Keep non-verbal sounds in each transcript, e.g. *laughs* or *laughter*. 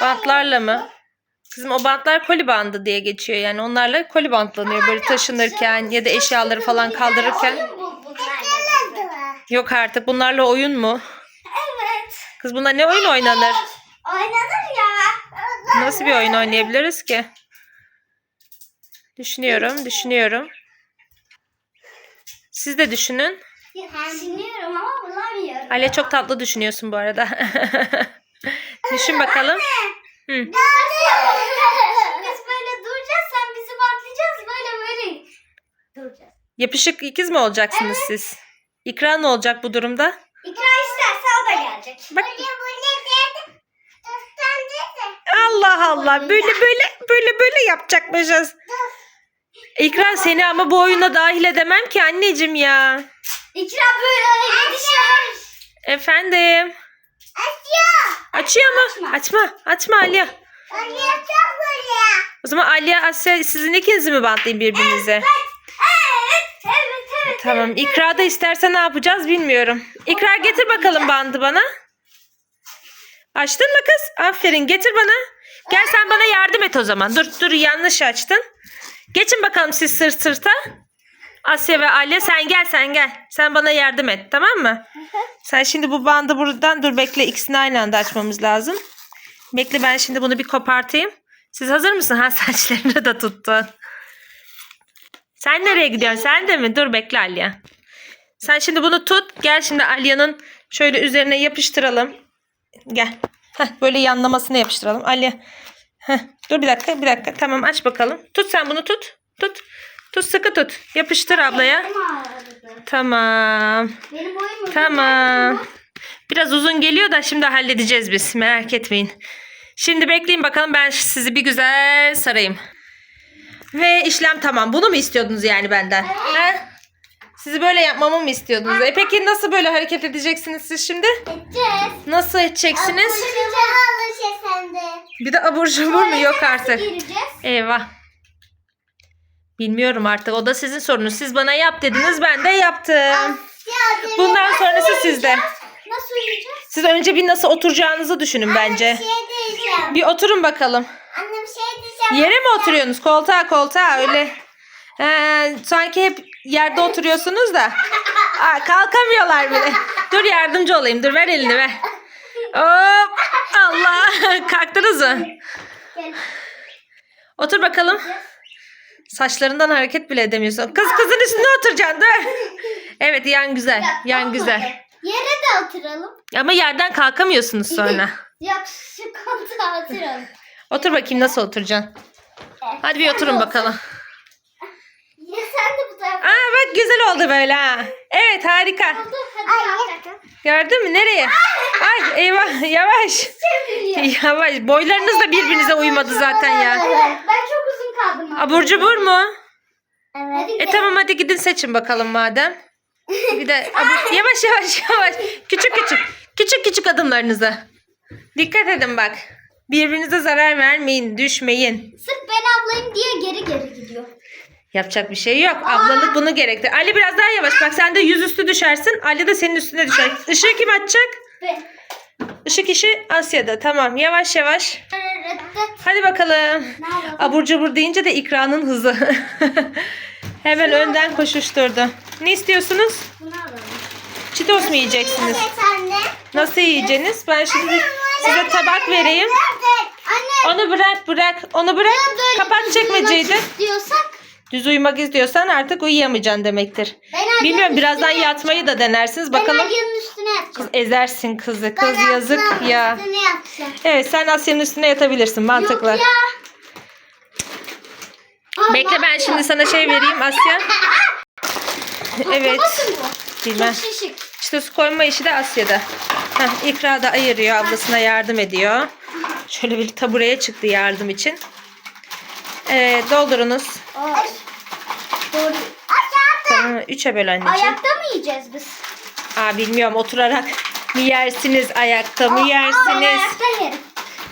Bantlarla mı? Kızım o bantlar koli bandı diye geçiyor yani. Onlarla koli bantlanıyor böyle taşınırken ya da eşyaları falan kaldırırken. Yok artık bunlarla oyun mu? Evet. Kız bunda ne oyun oynanır? Oynanır ya. Nasıl bir oyun oynayabiliriz ki? Düşünüyorum, düşünüyorum. Siz de düşünün. Düşünüyorum ama bulamıyorum. Ale çok tatlı düşünüyorsun bu arada. *laughs* Düşün bakalım. Hı. Biz böyle duracağız. Sen bizi bantlayacağız. Böyle böyle duracağız. Yapışık ikiz mi olacaksınız siz? İkra ne olacak bu durumda? İkra isterse o da gelecek. Bak. Allah Allah böyle böyle böyle böyle yapacakmışız. İkra seni ama bu oyuna dahil edemem ki anneciğim ya. İkra böyle yetişir. Efendim. Açıyor. Mu? Açma. Açma. Aliye. Açıyor çok böyle. O zaman Aliye Asya sizin ikinizi mi bantlayayım birbirinize? Evet. Evet evet. Tamam. İkra da isterse ne yapacağız bilmiyorum. İkra getir bakalım bandı bana. Açtın mı kız? Aferin getir bana. Gel sen bana yardım et o zaman. Dur dur yanlış açtın. Geçin bakalım siz sırt sırta. Asya ve Alya sen gel sen gel. Sen bana yardım et tamam mı? Sen şimdi bu bandı buradan dur bekle ikisini aynı anda açmamız lazım. Bekle ben şimdi bunu bir kopartayım. Siz hazır mısın? Ha *laughs* saçlarını da tuttun. Sen nereye gidiyorsun? Sen de mi? Dur bekle Alya. Sen şimdi bunu tut. Gel şimdi Alya'nın şöyle üzerine yapıştıralım. Gel. Heh, böyle yanlamasına yapıştıralım. Alya. Heh, dur bir dakika bir dakika. Tamam aç bakalım. Tut sen bunu tut. Tut. Tut sıkı tut. Yapıştır ablaya. Tamam. Benim boyum mu? Tamam. Biraz uzun geliyor da şimdi halledeceğiz biz. Merak etmeyin. Şimdi bekleyin bakalım ben sizi bir güzel sarayım. Ve işlem tamam. Bunu mu istiyordunuz yani benden? He? Sizi böyle yapmamı mı istiyordunuz? E peki nasıl böyle hareket edeceksiniz siz şimdi? Edeceğiz. Nasıl edeceksiniz? alır sende. Bir de abur cubur mu? Yok artık. Gireceğiz. Eyvah. Bilmiyorum artık. O da sizin sorunuz. Siz bana yap dediniz. Ben de yaptım. Bundan sonrası sizde. Nasıl uyuyacağız? Siz önce bir nasıl oturacağınızı düşünün bence. Bir şey diyeceğim. Bir oturun bakalım. Anne bir şey diyeceğim. Yere mi oturuyorsunuz? Koltuğa koltuğa öyle. Ee, sanki hep yerde oturuyorsunuz da. Aa, kalkamıyorlar bile. Dur yardımcı olayım. Dur ver elini ver. Hop. Allah. *laughs* Kalktınız mı? Otur bakalım. Saçlarından hareket bile edemiyorsun. Kız kızın üstüne oturacaksın. Dur. *laughs* Evet yan güzel. Yan güzel. Yere de oturalım. Ama yerden kalkamıyorsunuz sonra. *laughs* Yok şu koltuğa oturalım. Otur bakayım nasıl oturacaksın. Hadi bir oturun bakalım. *laughs* Ya sen de bu tarafa Aa bak güzel oldu böyle ha. Evet harika. oldu. Hadi kalk. Gördün mü nereye? Ay eyvah yavaş. Yavaş. Boylarınız da birbirinize uymadı zaten ya. Evet, ben. Abur cubur mu? Evet. E tamam hadi gidin seçin bakalım madem. Bir de abur... *laughs* yavaş yavaş yavaş. Küçük küçük. Küçük küçük adımlarınızı. Dikkat edin bak. Birbirinize zarar vermeyin, düşmeyin. Sırf ben ablayım diye geri geri gidiyor. Yapacak bir şey yok. Ablalık bunu gerektir. Ali biraz daha yavaş. Bak sen de yüzüstü düşersin. Ali de senin üstüne düşer. Işığı kim açacak? Ve Işık işi Asya'da. Tamam yavaş yavaş. Hadi bakalım. Abur cubur deyince de ikranın hızı. *laughs* Hemen önden koşuşturdu. Ne istiyorsunuz? Bunu alalım. Çitos mu yiyeceksiniz? Anne. Nasıl yiyeceksiniz? Ben şimdi size tabak vereyim. Anne. Onu bırak bırak. Onu bırak. Kapat çekmeceyi de. Düz uyumak istiyorsan artık uyuyamayacaksın demektir. Ben Bilmiyorum birazdan yatmayı da denersiniz. Ben Bakalım. Arya'nın üstüne yatacağım. Ezersin kızı. Kız Ben yazık Arya'nın ya. Üstüne yatacağım. Evet sen Asya'nın üstüne yatabilirsin. Mantıklı. Yok ya. Aa, Bekle ben şimdi sana şey vereyim Asya. *laughs* Evet. Patlamasın bu. Bilmem. Çok şişik. İşte su koyma işi de Asya'da. Heh, İkra da ayırıyor. Ablasına yardım ediyor. Şöyle bir tabureye çıktı yardım için. Evet doldurunuz. Aa, Doğru. Tamam, üçe böl anneciğim. Ayakta mı yiyeceğiz biz? Aa, bilmiyorum oturarak mı yersiniz ayakta mı Aa, ben yersiniz? ayakta yerim.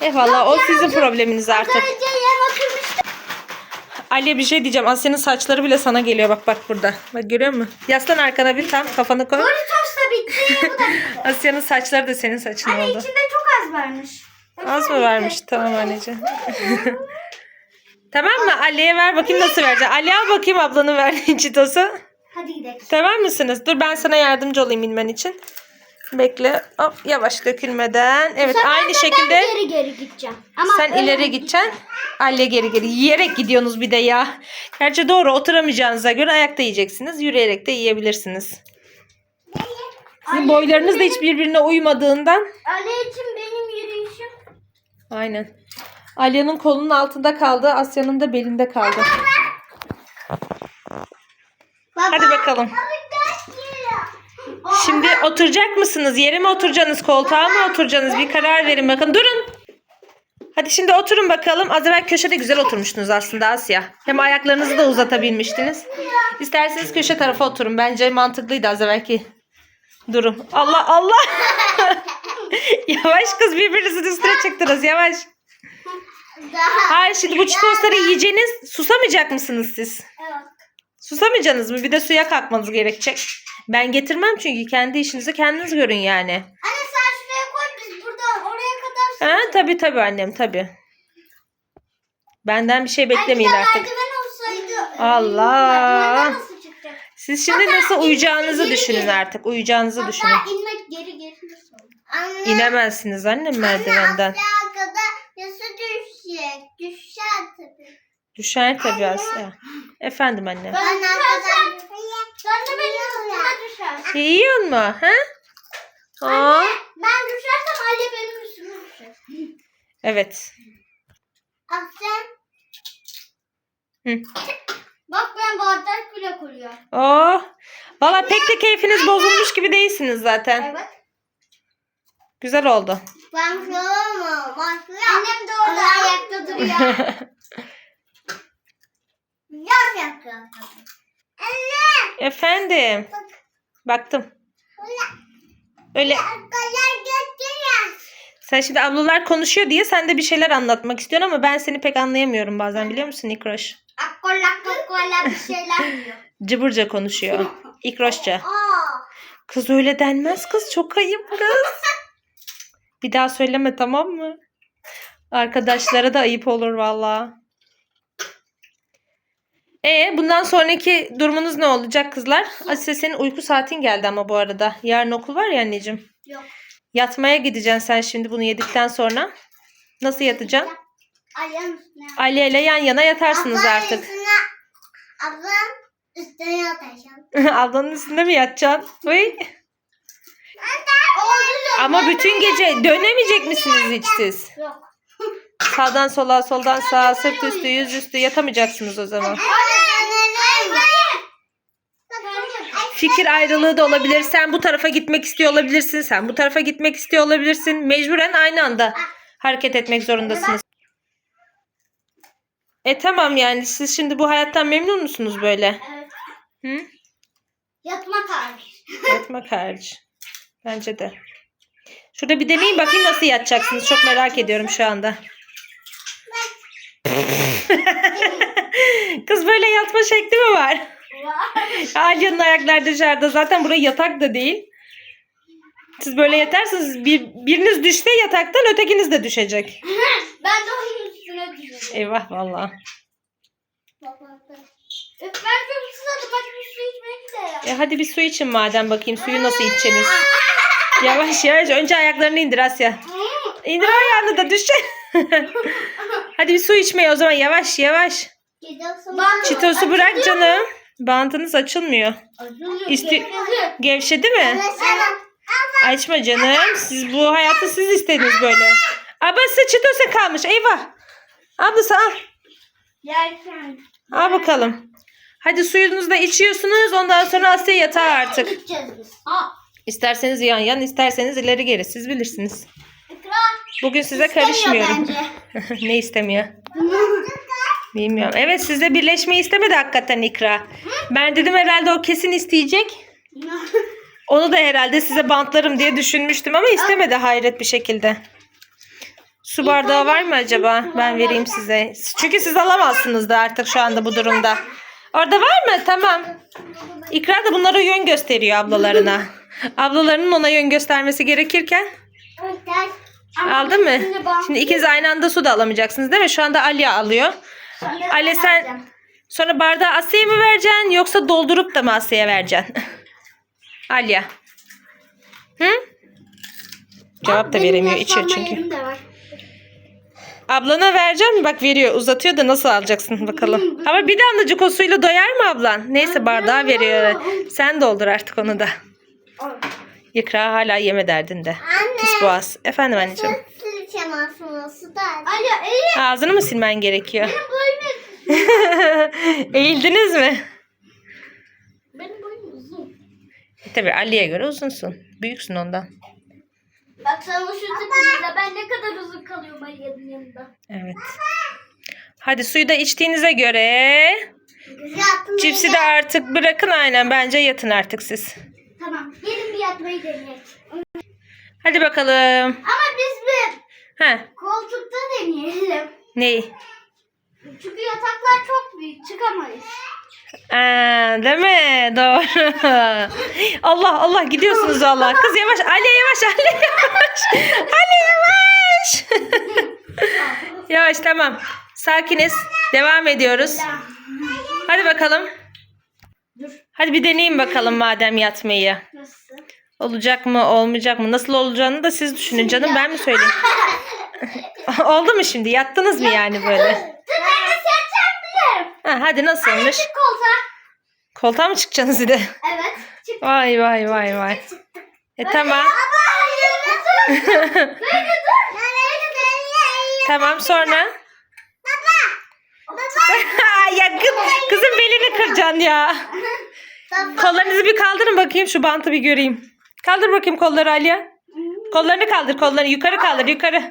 E valla o sizin probleminiz artık. önce yem. Ali bir şey diyeceğim. Asya'nın saçları bile sana geliyor. Bak bak burada. Bak görüyor musun? Yaslan arkana bir tam kafanı koy. Doritos da bitti. Bu da bitti. *laughs* Asya'nın saçları da senin saçın Anne oldu. içinde çok az varmış. Az mı vermiş? Tamam anneciğim. Tamam mı? Ali'ye ver bakayım nasıl vereceksin. Ali al bakayım ablanın verdiği çitosu. Hadi gidelim. Tamam mısınız? Dur ben sana yardımcı olayım inmen için. Bekle. Hop yavaş dökülmeden. Evet sefer aynı de şekilde Ben geri geri gideceğim. Ama sen öyle ileri gideceksin. Ali'ye geri geri. Yiyerek gidiyorsunuz bir de ya. Gerçi doğru oturamayacağınıza göre ayakta yiyeceksiniz. Yürüyerek de yiyebilirsiniz. Sizin boylarınız da hiç birbirine uymadığından. Ali için benim yürüyüşüm. Aynen. Alya'nın kolunun altında kaldı. Asya'nın da belinde kaldı. Baba. Hadi bakalım. Şimdi oturacak mısınız? Yere mi oturacaksınız? Koltuğa mı oturacaksınız? Bir karar verin bakın. Durun. Hadi şimdi oturun bakalım. Az evvel köşede güzel oturmuştunuz aslında Asya. Hem ayaklarınızı da uzatabilmiştiniz. İsterseniz köşe tarafa oturun. Bence mantıklıydı az evvelki durum. Allah Allah. *laughs* *laughs* yavaş kız birbirinizin üstüne çıktınız yavaş. Daha. Hayır şimdi bu çitosları yiyeceğiniz susamayacak mısınız siz? Evet. Susamayacaksınız mı? Bir de suya kalkmanız gerekecek. Ben getirmem çünkü kendi işinizi kendiniz görün yani. Anne sen şuraya koy biz buradan oraya kadar Ha tabii tabii annem tabii. Benden bir şey beklemeyin Ay, artık. olsaydı. Allah. Nasıl çıkacak? Siz şimdi Hatta nasıl uyuyacağınızı geri düşünün geri. artık. Uyuyacağınızı düşünün. Hatta inmek geri geri nasıl Anne. İnemezsiniz annem merdivenden. Aşağı kadar nasıl düşecek? Düşer tabii. Düşer tabii Asya. Efendim annem. Ben arkadan. Sen de benim üstüme mu? Ha? Aa, Ben düşersem Ali benim üstüme düşer. evet. Aslen. Hı. Bak ben bardak bile koyuyorum. Oh. Valla pek de keyfiniz bozulmuş gibi değilsiniz zaten. Evet. Güzel oldu. Ben kıramam. Annem de orada ayakta duruyor. *laughs* Yap yapıyor. Anne. Efendim. Baktım. Öyle sen şimdi ablalar konuşuyor diye sen de bir şeyler anlatmak istiyorsun ama ben seni pek anlayamıyorum bazen biliyor musun İkroş? Akkolla akkolla bir şeyler diyor. *laughs* Cıbırca konuşuyor. *laughs* İkroşça. Kız öyle denmez kız çok ayıp kız. Bir daha söyleme tamam mı? Arkadaşlara da ayıp olur valla. E bundan sonraki durumunuz ne olacak kızlar? Asya senin uyku saatin geldi ama bu arada. Yarın okul var ya anneciğim. Yok. Yatmaya gideceksin sen şimdi bunu yedikten sonra. Nasıl yatacaksın? Ali ile yan yana yatarsınız Ablanın artık. Üstüne, ablam üstüne yatacağım. *laughs* Ablanın üstünde mi yatacaksın? Uy. Ama bütün gece dönemeyecek misiniz hiç siz? Yok. Sağdan sola, soldan sağa, sırt üstü, yüz üstü yatamayacaksınız o zaman. Fikir ayrılığı da olabilir. Sen bu tarafa gitmek istiyor olabilirsin. Sen bu tarafa gitmek istiyor olabilirsin. Mecburen aynı anda hareket etmek zorundasınız. E tamam yani siz şimdi bu hayattan memnun musunuz böyle? Evet. Hı? Yatmak hariç. Yatmak hariç. Bence de. Şurada bir deneyin bakayım nasıl yatacaksınız. Çok merak ediyorum şu anda. *laughs* Kız böyle yatma şekli mi var? Alya'nın ayaklar dışarıda. Zaten burası yatak da değil. Siz böyle yatarsınız. Bir, biriniz düşse yataktan ötekiniz de düşecek. *laughs* ben de onun üstüne düşeceğim. Eyvah valla. Ben çok susadım. Bir su içmeye gidelim. E hadi bir su için madem bakayım suyu nasıl içeceğiniz. *laughs* Yavaş yavaş önce ayaklarını indir Asya. İndir ayağını da düşecek. Hadi bir su içmeye o zaman yavaş yavaş. Çitosu bırak canım. Bantınız açılmıyor. İsti- Gevşedi mi? Açma canım. Siz bu hayatı siz istediniz böyle. Ablası çitosa kalmış. Eyvah. Ablası al. Al bakalım. Hadi suyunuzu da içiyorsunuz. Ondan sonra Asya yatağa artık. İsterseniz yan yan, isterseniz ileri geri. Siz bilirsiniz. Bugün size İstemiyor karışmıyorum. *laughs* ne istemiyor? Bilmiyorum. Evet sizle birleşmeyi istemedi hakikaten İkra. Ben dedim herhalde o kesin isteyecek. *laughs* Onu da herhalde size bantlarım diye düşünmüştüm ama istemedi hayret bir şekilde. Su bardağı var mı acaba? Ben vereyim size. Çünkü siz alamazsınız da artık şu anda bu durumda. Orada var mı? Tamam. İkra da bunlara yön gösteriyor ablalarına. *laughs* Ablalarının ona yön göstermesi gerekirken Aldın mı? Şimdi ikiniz aynı anda su da alamayacaksınız değil mi? Şu anda Alya alıyor. Sonra Ali sen alacağım. sonra bardağı Asya'ya mı vereceksin yoksa doldurup da mı Asya'ya vereceksin? *laughs* Alya. Hı? Cevap da veremiyor içiyor çünkü. Ablana vereceğim mi? Bak veriyor uzatıyor da nasıl alacaksın bakalım. Ama bir damlacık o suyla doyar mı ablan? Neyse bardağı veriyor. Sen doldur artık onu da. Yıkra hala yeme derdinde. Pis boğaz. Efendim anneciğim. Sileceğim aslında suda. Ali eli Ağzını mı silmen gerekiyor? benim boyum *laughs* Eğildiniz mi? benim boyum uzun. E, Tabii Ali'ye göre uzunsun. Büyüksün ondan. Bak sana şu tipinizde ben ne kadar uzun kalıyorum Ali'nin yanında. Evet. Hadi suyu da içtiğinize göre cipsi de artık bırakın aynen bence yatın artık siz. Tamam gelin bir yatmayı deneyelim. Hadi bakalım. Ama biz bir Ha, koltukta deneyelim. neyi? Çünkü yataklar çok büyük çıkamayız. Aa, değil mi? Doğru. *laughs* Allah Allah gidiyorsunuz Allah. Kız yavaş. Ali yavaş. Ali yavaş. Ali yavaş. *laughs* yavaş tamam. Sakiniz. Devam ediyoruz. Hadi bakalım. Hadi bir deneyin bakalım madem yatmayı. Nasıl? Olacak mı olmayacak mı? Nasıl olacağını da siz düşünün canım ben mi söyleyeyim? *laughs* Oldu mu şimdi? Yattınız mı yani böyle? Dur ben nasıl yatacağım bilirim. Ha, hadi nasılmış? Çık koltuğa. Koltuğa mı çıkacaksınız bir de? Evet. Çık. Vay vay vay vay. E tamam. Baba yerine dur. *laughs* Böyle dur. Böyle dur. Tamam sonra. Baba. *laughs* ya kız, kızın belini kıracaksın ya. Kollarınızı bir kaldırın bakayım şu bantı bir göreyım. Kaldır bakayım kolları Aliye. Kollarını kaldır kollarını yukarı kaldır yukarı.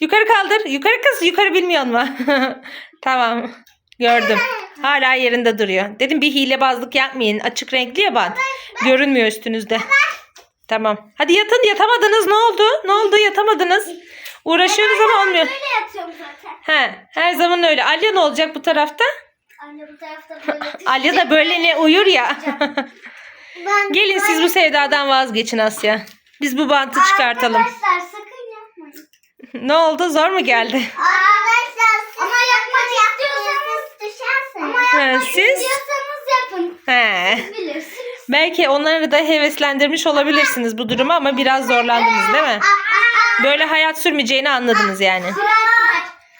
Yukarı kaldır. Yukarı kız yukarı bilmiyor mu? *laughs* tamam. Gördüm. Hala yerinde duruyor. Dedim bir hilebazlık yapmayın. Açık renkli ya bant. Görünmüyor üstünüzde. Tamam. Hadi yatın yatamadınız. Ne oldu? Ne oldu yatamadınız? Uğraşıyoruz ama olmuyor. Böyle yatıyorum zaten. He, her zaman öyle. Alya ne olacak bu tarafta? Anne bu tarafta *laughs* böyle Alya da böyle ne uyur ya. *laughs* Ben Gelin siz bu sevdadan vazgeçin Asya. Biz bu bantı çıkartalım. Arkadaşlar sakın yapmayın. *laughs* Ne oldu? Zor mu geldi? Arkadaşlar siz ama yapmak istiyorsanız düşersiniz. Ama He, yapmak siz? istiyorsanız yapın. He. Siz bilirsiniz. Belki onları da heveslendirmiş olabilirsiniz bu durumu ama biraz zorlandınız değil mi? Böyle hayat sürmeyeceğini anladınız yani.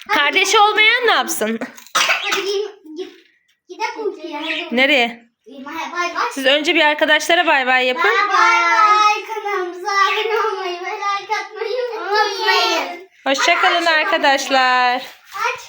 Kardeşi olmayan ne yapsın? Hadi gidin. Git. Gidelim uykuya. Nereye? Siz önce bir arkadaşlara bay bay yapın. Bay bay. Kanalımıza abone olmayı ve like atmayı unutmayın. Hoşçakalın arkadaşlar. Aç.